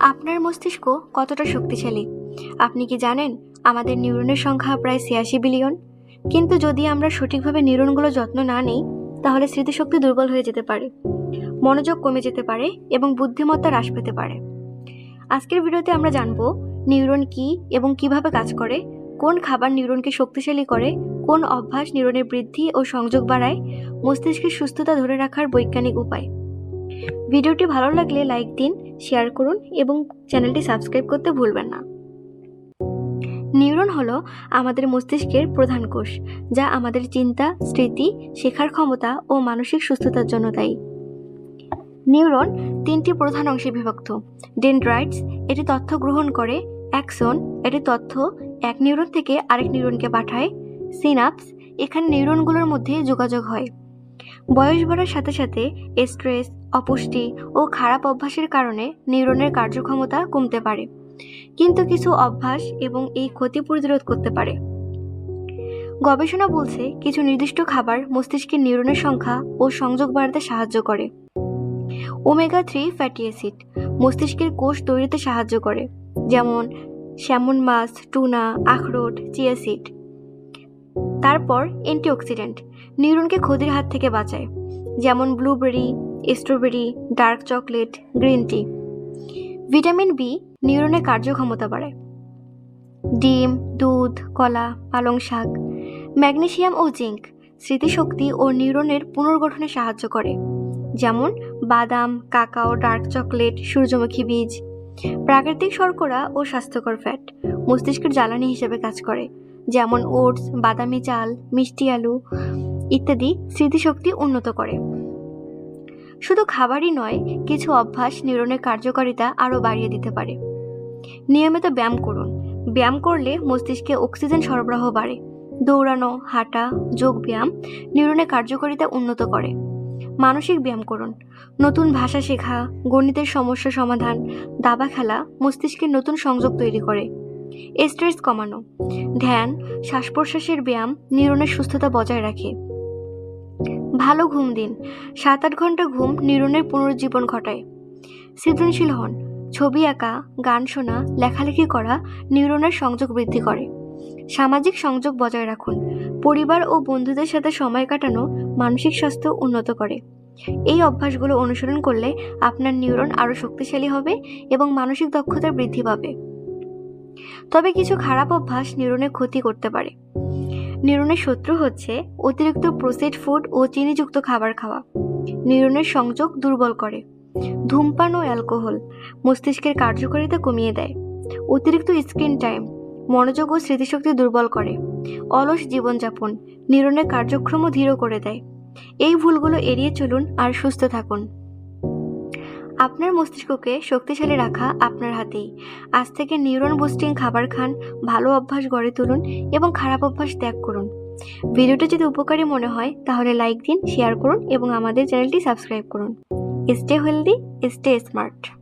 আপনার মস্তিষ্ক কতটা শক্তিশালী? আপনি কি জানেন আমাদের নিউরনের সংখ্যা প্রায় ছিয়াশি বিলিয়ন? কিন্তু যদি আমরা সঠিকভাবে নিউরনগুলো যত্ন না নিই, তাহলে স্মৃতিশক্তি দুর্বল হয়ে যেতে পারে, মনোযোগ কমে যেতে পারে এবং বুদ্ধিমত্তা হ্রাস পেতে পারে। আজকের ভিডিওতে আমরা জানব নিউরন কি এবং কীভাবে কাজ করে, কোন খাবার নিউরনকে শক্তিশালী করে, কোন অভ্যাস নিউরনের বৃদ্ধি ও সংযোগ বাড়ায়, মস্তিষ্কের সুস্থতা ধরে রাখার বৈজ্ঞানিক উপায়। ভিডিওটি ভালো লাগলে লাইক দিন, শেয়ার করুন এবং চ্যানেলটি সাবস্ক্রাইব করতে ভুলবেন না। নিউরন হলো আমাদের মস্তিষ্কের প্রধান কোষ, যা আমাদের চিন্তা, স্মৃতি, শেখার ক্ষমতা ও মানসিক সুস্থতার জন্য দায়ী। নিউরন তিনটি প্রধান অংশে বিভক্ত। ডেনড্রাইটস, এটি তথ্য গ্রহণ করে, অ্যাক্সন, এটি তথ্য এক নিউরন থেকে আরেক নিউরনকে পাঠায়, সিনাপস, এখানে নিউরনগুলোর মধ্যে যোগাযোগ হয়। বয়স বাড়ার সাথে সাথে স্ট্রেস অপুষ্টি ও খারাপ অভ্যাসের কারণে নিউরনের কার্যক্ষমতা কমতে পারে। কিন্তু কিছু অভ্যাস এবং এই ক্ষতি প্রতিরোধ করতে পারে। গবেষণা বলছে কিছু নির্দিষ্ট খাবার মস্তিষ্কের নিউরনের সংখ্যা ও সংযোগ বাড়াতে সাহায্য করে। ওমেগা থ্রি ফ্যাটি অ্যাসিড মস্তিষ্কের কোষ তৈরিতে সাহায্য করে, যেমন স্যামন মাছ টুনা আখরোট চিয়াসিড তারপর অ্যান্টিঅক্সিডেন্ট, নিউরনকে ক্ষতির হাত থেকে বাঁচায়, যেমন blueberry, strawberry, dark chocolate, green tea. Vitamin B নিউরনের কার্যক্ষমতা বাড়ায়। ডিম, দুধ, কলা, পালং শাক ম্যাগনেশিয়াম ও জিঙ্ক স্মৃতিশক্তি ও নিউরনের পুনর্গঠনে সাহায্য করে, যেমন বাদাম, কাকাও, ডার্ক চকলেট, সূর্যমুখী বীজ। প্রাকৃতিক শর্করা ও স্বাস্থ্যকর ফ্যাট মস্তিষ্কের জ্বালানি হিসেবে কাজ করে। যেমন ওটস, বাদামি চাল, মিষ্টি আলু ইত্যাদি স্মৃতিশক্তি উন্নত করে। শুধু খাবারই নয়, কিছু অভ্যাস নিউরনের কার্যকারিতা আরও বাড়িয়ে দিতে পারে। নিয়মিত ব্যায়াম করুন। ব্যায়াম করলে মস্তিষ্কে অক্সিজেন সরবরাহ বাড়ে। দৌড়ানো, হাঁটা, যোগ ব্যায়াম নিউরনের কার্যকারিতা উন্নত করে। মানসিক ব্যায়াম করুন। নতুন ভাষা শেখা, গণিতের সমস্যা সমাধান, দাবা খেলা মস্তিষ্কের নতুন সংযোগ তৈরি করে। স্ট্রেস কমানো। ধ্যান শ্বাস প্রশ্বাসের ব্যায়াম, নিউরনের সুস্থতা বজায় রাখে। ভালো ঘুম দিন। সাত আট ঘণ্টা ঘুম নিউরনের পুনরুজ্জীবন ঘটায়। সৃজনশীল হন। ছবি আঁকা, গান শোনা, লেখালেখি করা নিউরনের সংযোগ বৃদ্ধি করে। সামাজিক সংযোগ বজায় রাখুন। পরিবার ও বন্ধুদের সাথে সময় কাটানো মানসিক স্বাস্থ্য উন্নত করে। এই অভ্যাসগুলো অনুসরণ করলে আপনার নিউরন আরও শক্তিশালী হবে এবং মানসিক দক্ষতা বৃদ্ধি পাবে। তবে কিছু খারাপ অভ্যাস নিউরনের ক্ষতি করতে পারে। নিউরনের শত্রু হচ্ছে অতিরিক্ত প্রসেসড ফুড ও চিনিযুক্ত খাবার খাওয়া। নিউরনের সংযোগ দুর্বল করে। ধূমপান ও অ্যালকোহল মস্তিষ্কের কার্যকারিতা কমিয়ে দেয়। অতিরিক্ত স্ক্রিন টাইম, মনোযোগ ও স্মৃতিশক্তি দুর্বল করে। অলস জীবনযাপন নিউরনের কার্যক্রমও ধীর করে দেয়। এই ভুলগুলো এড়িয়ে চলুন আর সুস্থ থাকুন। আপনার মস্তিষ্ককে শক্তিশালী রাখা আপনার হাতেই। আজ থেকে নিউরন বুস্টিং খাবার খান, ভালো অভ্যাস গড়ে তুলুন এবং খারাপ অভ্যাস ত্যাগ করুন। ভিডিওটা যদি উপকারী মনে হয়, তাহলে লাইক দিন, শেয়ার করুন এবং আমাদের চ্যানেলটি সাবস্ক্রাইব করুন। Stay healthy, stay smart.